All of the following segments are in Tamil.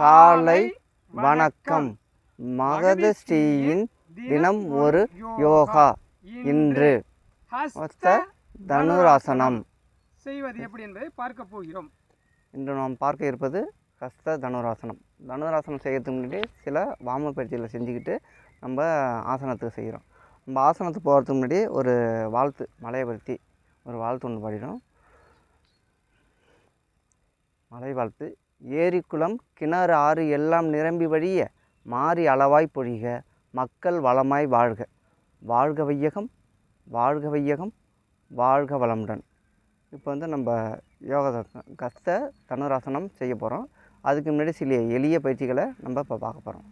காலை வணக்கம். மகதஸ்ரீயின் தினம் ஒரு யோகா இன்று. ஹஸ்த தனுராசனம். செய்வது எப்படி என்பதை பார்க்க போகிறோம். இன்று நாம் பார்க்க இருப்பது ஹஸ்த தனுராசனம். தனுராசனம் செய்யறதுக்கு முன்னாடி சில வாம பயிற்சிகளை செஞ்சுக்கிட்டு நம்ம ஆசனத்துக்கு செய்கிறோம். நம்ம ஆசனத்துக்கு போகிறதுக்கு முன்னாடி ஒரு வாழ்த்து மலையை பற்றி ஒரு வாழ்த்து ஒன்று பாடிடும் மலை வாழ்த்து ஏரிக்குளம் கிணறு ஆறு எல்லாம் நிரம்பி வழிய மாறி அளவாய் பொழிக மக்கள் வளமாய் வாழ்க. வாழ்க வையகம் வாழ்க வையகம் வாழ்க வளமுடன். இப்போ வந்து நம்ம யோக கஸ்த தனுராசனம் செய்ய போகிறோம் அதுக்கு முன்னாடி சில எளிய பயிற்சிகளை நம்ம இப்போ பார்க்க போகிறோம்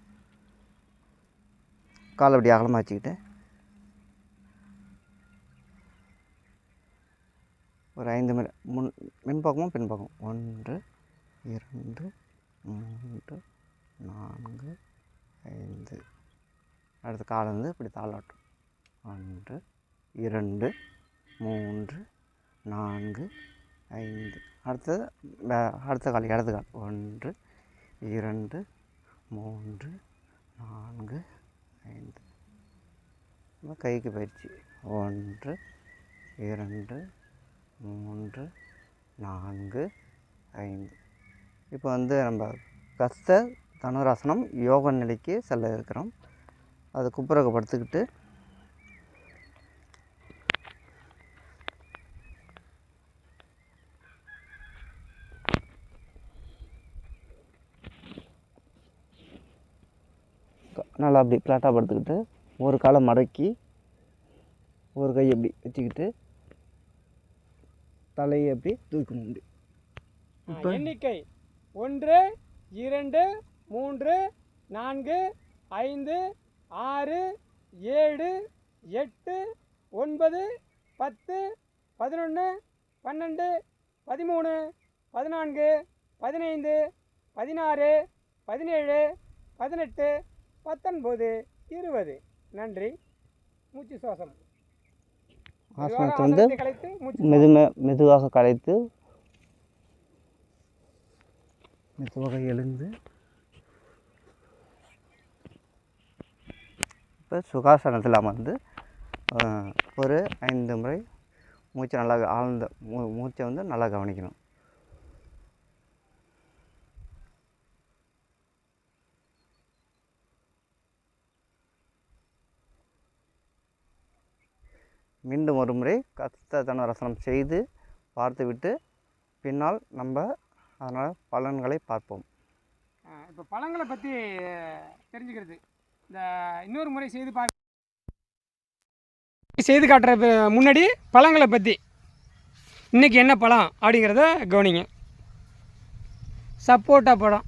கால் அப்படி அகலமாக வச்சுக்கிட்டு. ஒரு ஐந்து மின் முன் மின்பக்கமும் பின்பக்கம் ஒன்று இரண்டு மூன்று நான்கு ஐந்து. அடுத்த காலை வந்து இப்படி தாளாட்டும். ஒன்று இரண்டு மூன்று நான்கு ஐந்து. அடுத்தது அடுத்த கால் இடது கால். ஒன்று இரண்டு மூன்று நான்கு ஐந்து. நம்ம கைக்கு பயிற்சி. ஒன்று இரண்டு மூன்று நான்கு ஐந்து. இப்போ வந்து நம்ம கஸ்த தனுராசனம் யோக நிலைக்கு செல்ல இருக்கிறோம். அதை குப்புறக படுத்துக்கிட்டு க- நல்லா அப்படி ஃப்ளாட்டாக படுத்துக்கிட்டு ஒரு காலை மடக்கி ஒரு கை அப்படி வச்சுக்கிட்டு தலையை அப்படி தூக்கணும் இப்போ எண்ணிக்கை. ஒன்று இரண்டு மூன்று நான்கு ஐந்து ஆறு ஏழு எட்டு ஒன்பது பத்து பதினொன்று பன்னெண்டு பதிமூணு பதினான்கு பதினைந்து பதினாறு பதினேழு பதினெட்டு பத்தொன்பது இருபது. நன்றி. மூச்சு சுவாசம். ஆசனத்தை வந்து ஆசனத்தை கலைத்து மூச்சு மெது மெதுவாக கலைத்து மெதுவாக எழுந்து இப்போ சுகாசனத்தில் அமர்ந்து ஒரு ஐந்து முறை மூச்சை நல்லா ஆழ்ந்த மூ மூச்சை வந்து நல்லா கவனிக்கணும். மீண்டும் ஒரு முறை கஸ்த தனுரசனம் செய்து பார்த்துவிட்டு பின்னால் நம்ம அதனால் பலன்களை பார்ப்போம். இப்போ பழங்களை பற்றி தெரிஞ்சுக்கிறது. இந்த இன்னொரு முறை செய்து பார்க்க செய்து காட்டுற ப- முன்னாடி பழங்களை பற்றி இன்றைக்கி என்ன பழம் அப்படிங்கிறத கவனிங்க. சப்போட்டா பழம்.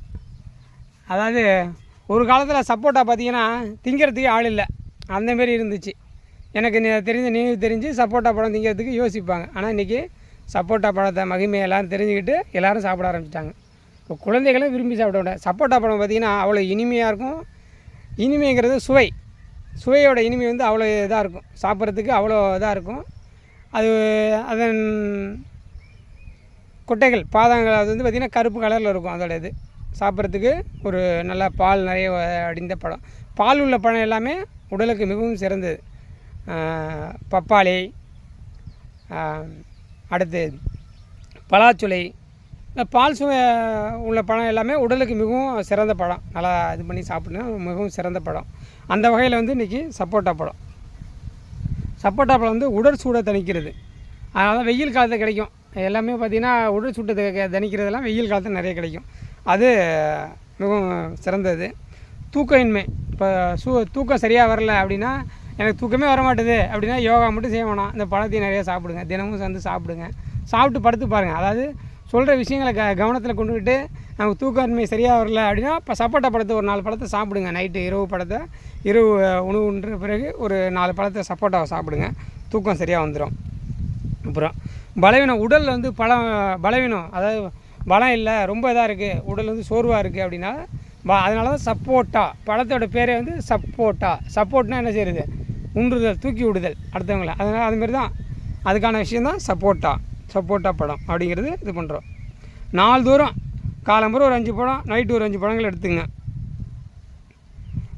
அதாவது ஒரு காலத்தில் சப்போட்டா பார்த்திங்கன்னா திங்கிறதுக்கு ஆள் இல்லை. அந்தமாரி இருந்துச்சு. எனக்கு தெரிஞ்ச நினைவு தெரிஞ்சு சப்போட்டா பழம் திங்கிறதுக்கு யோசிப்பாங்க. ஆனால் இன்றைக்கி சப்போட்டா பழத்தை மகிமை எல்லாம் தெரிஞ்சுக்கிட்டு எல்லோரும் சாப்பிட ஆரம்பிச்சிட்டாங்க. இப்போ குழந்தைகளும் விரும்பி சாப்பிட விட சப்போட்டா பழம் பார்த்திங்கன்னா அவ்வளோ இனிமையாக இருக்கும். இனிமைங்கிறது சுவை. சுவையோட இனிமை வந்து அவ்வளோ இதாக இருக்கும். சாப்பிட்றதுக்கு அவ்வளோ இதாக இருக்கும். அது அதன் கொட்டைகள் பாதங்கள் அது வந்து பார்த்திங்கன்னா கருப்பு கலரில் இருக்கும் அதோட இது. சாப்பிட்றதுக்கு ஒரு நல்ல பால் நிறைய அடிந்த பழம். பால் உள்ள பழம் எல்லாமே உடலுக்கு மிகவும் சிறந்தது. பப்பாளி அடுத்து பலாச்சுளை. இந்த பால் சுவை உள்ள பழம் எல்லாமே உடலுக்கு மிகவும் சிறந்த பழம். நல்லா இது பண்ணி சாப்பிடணும் மிகவும் சிறந்த பழம். அந்த வகையில் வந்து இன்றைக்கி சப்போட்டா பழம். சப்போட்டா பழம் வந்து உடல் சூடை தணிக்கிறது. அதனால் வெயில் காலத்தில் கிடைக்கும். எல்லாமே பார்த்திங்கன்னா உடல் சூட்டை தணிக்கிறதெல்லாம் வெயில் காலத்தில் நிறைய கிடைக்கும். அது மிகவும் சிறந்தது. தூக்கமின்மை. இப்போ சூ தூக்கம் சரியாக வரல அப்படின்னா எனக்கு தூக்கமே வர மாட்டுது அப்படின்னா யோகா மட்டும் செய்ய வேணாம். இந்த பழத்தையும் நிறைய சாப்பிடுங்க. தினமும் சேர்ந்து சாப்பிடுங்க. சாப்பிட்டு படுத்து பாருங்கள் அதாவது சொல்கிற விஷயங்களை க கவனத்தில் கொண்டுக்கிட்டு நமக்கு தூக்கமின்மை சரியாக வரல அப்படின்னா இப்போ சப்போட்டா பழத்தை ஒரு நாலு பழத்தை சாப்பிடுங்க. நைட்டு இரவு பழத்தை இரவு உணவுன்ற பிறகு ஒரு நாலு பழத்தை சப்போட்டாவை சாப்பிடுங்க. தூக்கம் சரியாக வந்துடும் அப்புறம் பலவீனம் உடலில் வந்து பழம் பலவீனம் அதாவது பலம் இல்லை ரொம்ப இதாக இருக்குது உடல் வந்து சோர்வாக இருக்குது அப்படின்னா அதனால தான் சப்போட்டா. பழத்தோட பேரே வந்து சப்போட்டா. சப்போர்ட்னா என்ன செய்யுது உண்டுதல் தூக்கி விடுதல் அடுத்தவங்கள. அதனால் அதுமாரி தான் அதுக்கான விஷயம் தான் சப்போட்டா சப்போட்டா பழம் அப்படிங்கிறது இது பண்ணுறோம் நாள்தோறும் காலம்புற ஒரு அஞ்சு பழம் நைட்டு ஒரு அஞ்சு படங்கள் எடுத்துங்க.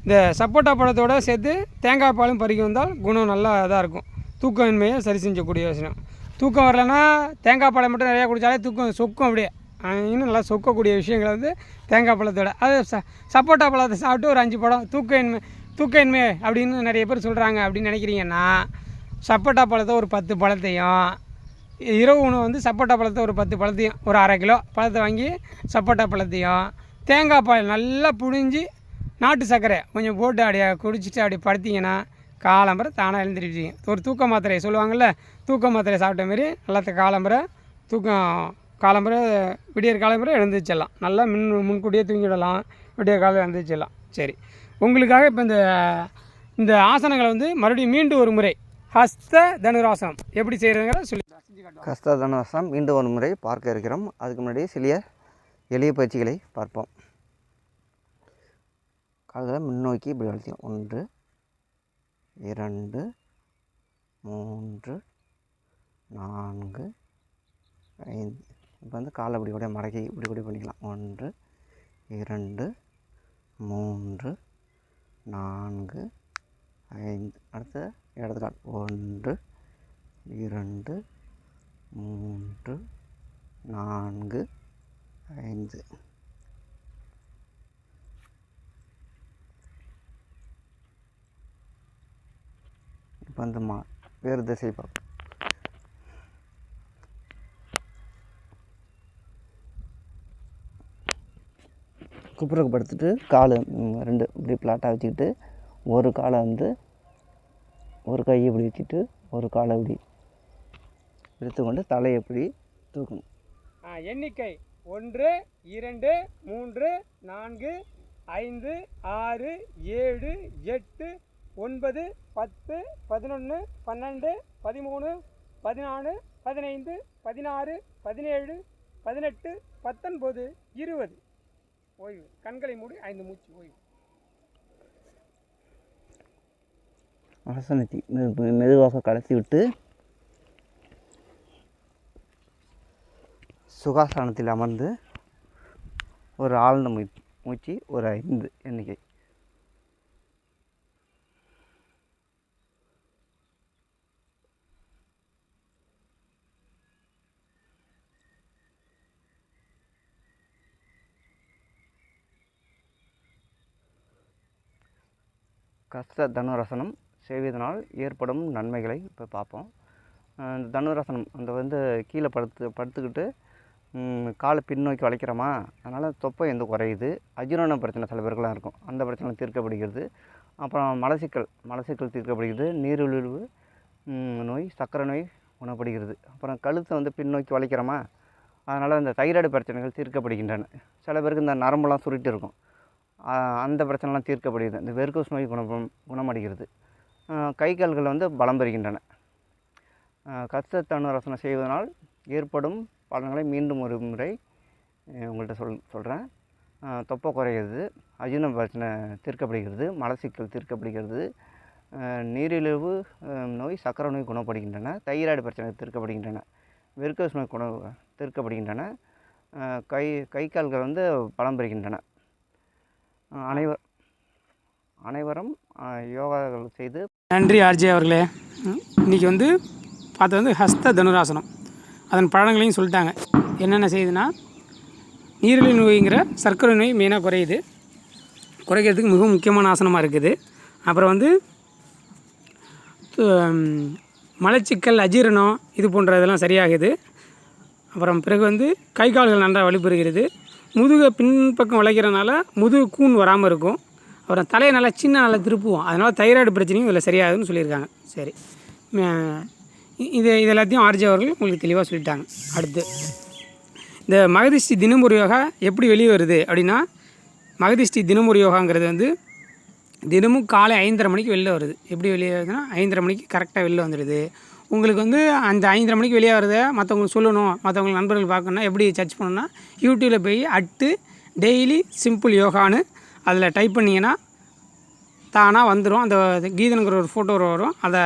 இந்த சப்போட்டா பழத்தோடு சேர்த்து தேங்காய் பாலும் பறிக்க வந்தால் குணம் நல்லா இதாக இருக்கும். தூக்கமின்மையை சரி செஞ்சக்கூடிய விஷயம். தூக்கம் வரலன்னா தேங்காய் பழம் மட்டும் நிறையா குடித்தாலே தூக்கம் சொக்கும் அப்படியே. இன்னும் நல்லா சொக்கக்கூடிய விஷயங்கள் வந்து தேங்காய் பழத்தோட. அது ச சப்போட்டா பழத்தை சாப்பிட்டு ஒரு அஞ்சு பழம் தூக்கமின்மை தூக்கமின்மை அப்படின்னு நிறைய பேர் சொல்கிறாங்க அப்படின்னு நினைக்கிறீங்கன்னா சப்போட்டா பழத்தை ஒரு பத்து பழத்தையும் இரவு உணவு வந்து சப்போட்டா பழத்தை ஒரு பத்து பழத்தையும் ஒரு அரை கிலோ பழத்தை வாங்கி சப்போட்டா பழத்தையும் தேங்காய் பால் நல்லா புழிஞ்சு நாட்டு சர்க்கரை கொஞ்சம் போட்டு அப்படியே குடிச்சிட்டு அப்படியே படுத்திங்கன்னா காலம்பரை தானாக எழுந்திருப்பீங்க. ஒரு தூக்க மாத்திரையை சொல்லுவாங்கள்ல தூக்க மாத்திரை சாப்பிட்ட மாரி நல்லா காலம்பரை தூக்கம் காலம்பரை விடியற் காலம்பரை எழுந்திரிச்சிடலாம். நல்லா முன் முன்கூட்டியே தூங்கிடலாம் விடிய காலம் எழுந்திரிச்சிடலாம். சரி. உங்களுக்காக இப்போ இந்த இந்த ஆசனங்களை வந்து மறுபடியும் மீண்டும் ஒரு முறை. ஹஸ்த தனுராசனம். எப்படி செய்கிறதுங்கிற சொல்லி ஹஸ்த தனுராசனம் மீண்டும் ஒரு முறை பார்க்க இருக்கிறோம். அதுக்கு முன்னாடி சிலிய எளிய பயிற்சிகளை பார்ப்போம். கால்களை முன்னோக்கி இப்படி வளர்த்தியும் ஒன்று இரண்டு மூன்று நான்கு ஐந்து. இப்போ வந்து காலை இப்படி கூட மடக்கி இப்படி கூட பண்ணிக்கலாம். ஒன்று இரண்டு மூன்று நான்கு ஐந்து. அடுத்த இடது ஒன்று இரண்டு மூன்று நான்கு ஐந்து. இப்போ வந்து மா வேறு திசை பார்ப்போம். குப்புறக்கு படுத்துட்டு கால் ரெண்டு இப்படி பிளாட்டாக வச்சுக்கிட்டு ஒரு காலை வந்து ஒரு கையை இப்படி வச்சுட்டு ஒரு காலை இப்படி எடுத்துக்கொண்டு தலையை இப்படி தூக்கணும். எண்ணிக்கை. ஒன்று இரண்டு மூன்று நான்கு ஐந்து ஆறு ஏழு எட்டு ஒன்பது பத்து பதினொன்று பன்னெண்டு பதிமூணு பதினாலு பதினைந்து பதினாறு பதினேழு பதினெட்டு பத்தொன்பது இருபது. ஓய்வு. கண்களை மூடி ஐந்து மூச்சு ஓய்வு. ஆசனத்தை மெது மெதுவாக கலத்தி விட்டு சுகாசனத்தில் அமர்ந்து ஒரு ஆழ்ந்த மூச்சு ஒரு ஐந்து எண்ணிக்கை. கஷ்ட தனுரசனம் செய்வதனால் ஏற்படும் நன்மைகளை இப்போ பார்ப்போம் இந்த தனுரசனம் அந்த வந்து கீழே படுத்து படுத்துக்கிட்டு காலை பின்னோக்கி வளைக்கிறோமா? அதனால் தொப்பை எந்த குறையுது. அஜீரண பிரச்சனை சில பேருக்குலாம் இருக்கும். அந்த பிரச்சனை தீர்க்கப்படுகிறது. அப்புறம் மலச்சிக்கல் மலசிக்கல் தீர்க்கப்படுகிறது. நீரிழிவு நோய் சர்க்கரை நோய் குணப்படுகிறது. அப்புறம் கழுத்தை வந்து பின்னோக்கி வளைக்கிறோமா? அதனால் இந்த தைராய்டு பிரச்சனைகள் தீர்க்கப்படுகின்றன. சில பேருக்கு இந்த நரம்புலாம் சுருட்டு இருக்கும் அந்த பிரச்சனைலாம் தீர்க்கப்படுகிறது. இந்த வெர்கோஸ் நோய் குணம் குணமடைகிறது. கை கால்கள் வந்து பலம் பெறுகின்றன. ஆஹ் ரசனை செய்வதனால் ஏற்படும் பலன்களை மீண்டும் ஒரு முறை உங்கள்கிட்ட சொல் சொல்கிறேன் தொப்பை குறைகிறது அஜீன பிரச்சனை தீர்க்கப்படுகிறது மலச்சிக்கல் தீர்க்கப்படுகிறது. நீரிழிவு நோய் சக்கரை நோய் குணப்படுகின்றன தைராய்டு பிரச்சனை தீர்க்கப்படுகின்றன வெர்கோஸ் நோய் குண தீர்க்கப்படுகின்றன. கை கை கால்கள் வந்து பலம் பெறுகின்றன. அனைவர் அனைவரும் யோகாக்கள் செய்து நன்றி ஆர்ஜே அவர்களே. இன்றைக்கி வந்து பார்த்தது வந்து ஹஸ்த தனுராசனம். அதன் பலன்களையும் சொல்லிட்டாங்க. என்னென்ன செய்யுதுன்னா நீரிழிவு நோய்ங்கிற சர்க்கரை நோய் மெயினாக குறையுது. குறைக்கிறதுக்கு மிகவும் முக்கியமான ஆசனமாக இருக்குது. அப்புறம் வந்து மலச்சிக்கல் அஜீரணம் இது போன்ற இதெல்லாம் சரியாகுது. அப்புறம் பிறகு வந்து கை கால்கள் நன்றாக வலுப்பெறுகிறது. முதுகை பின்பக்கம் வளைக்கிறனால முதுகு கூன் வராமல் இருக்கும். அப்புறம் தலையை நல்லா சின்ன நல்லா திருப்புவோம். அதனால் தைராய்டு பிரச்சனையும் இதில் சரியாகுதுன்னு சொல்லியிருக்காங்க. சரி. இது இது எல்லாத்தையும் ஆர்ஜி அவர்கள் உங்களுக்கு தெளிவாக சொல்லிட்டாங்க. அடுத்து இந்த மகதிஷ்டி தினமுறை யோகா எப்படி வெளியே வருது அப்படின்னா மகதிஷ்டி தினமுறை யோகாங்கிறது வந்து தினமும் காலை ஐந்தரை மணிக்கு வெளில வருது. எப்படி வெளியே வருதுன்னா ஐந்தரை மணிக்கு கரெக்டாக வெளில வந்துடுது. உங்களுக்கு வந்து அந்த ஐந்தரை மணிக்கு வெளியே வரத மற்றவங்களுக்கு சொல்லணும் மற்றவங்களுக்கு நண்பர்கள் பார்க்கணுன்னா எப்படி சர்ச் பண்ணணும்னா யூடியூப்பில் போய் அட்டு டெய்லி சிம்பிள் யோகான்னு அதில் டைப் பண்ணிங்கன்னா தானாக வந்துடும் அந்த கீதனுங்கிற ஒரு ஃபோட்டோ வரும். அதை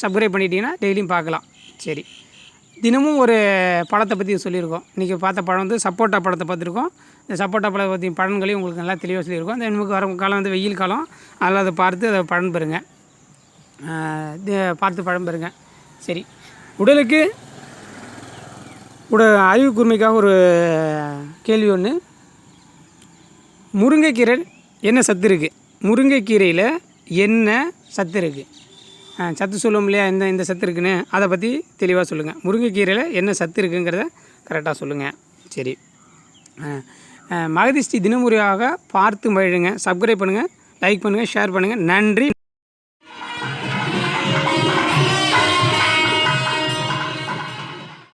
சப்ஸ்கிரைப் பண்ணிட்டீங்கன்னா டெய்லியும் பார்க்கலாம். சரி. தினமும் ஒரு படத்தை பற்றி சொல்லியிருக்கோம். இன்றைக்கி பார்த்த பழம் வந்து சப்போட்டா படத்தை பார்த்துருக்கோம். இந்த சப்போட்டா படம் பற்றி பலன்களையும் உங்களுக்கு நல்லா தெளிவாக சொல்லியிருக்கோம். இந்த நமக்கு வர காலம் வந்து வெயில் காலம். அதில் அதை பார்த்து அதை பலன் பெறுங்க. பார்த்து பழம் பெறுங்க சரி. உடலுக்கு உட அறிவு கூர்மைக்காக ஒரு கேள்வி ஒன்று முருங்கைக்கீரை என்ன சத்து இருக்குது முருங்கைக்கீரையில் என்ன சத்து இருக்குது சத்து சொல்லுவோம் இல்லையா? இந்த இந்த சத்து இருக்குன்னு அதை பற்றி தெளிவாக சொல்லுங்கள் முருங்கைக்கீரையில் என்ன சத்து இருக்குங்கிறத கரெக்டாக சொல்லுங்கள் சரி. மகதிஷ்டி தினமுறையாக பார்த்து மகிழுங்க. சப்ஸ்கிரைப் பண்ணுங்கள் லைக் பண்ணுங்கள் ஷேர் பண்ணுங்கள் நன்றி.